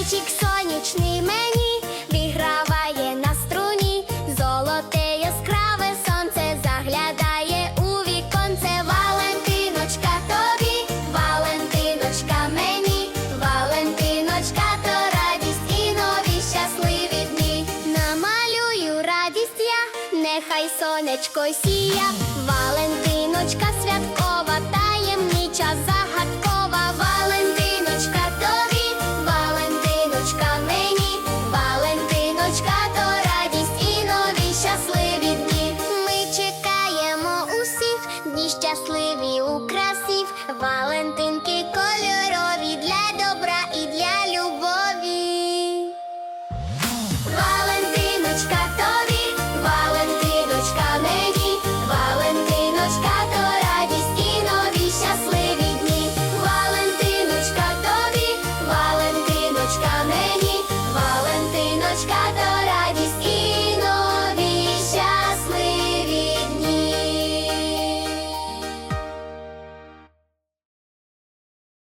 зайчик сонячний мені виграває на струні, золоте яскраве сонце заглядає у віконце, Валентиночка тобі, Валентиночка мені, Валентиночка то радість і нові щасливі дні. Намалюю радість я, нехай сонечко сія, Валентиночка. Щасливі у. Валентинки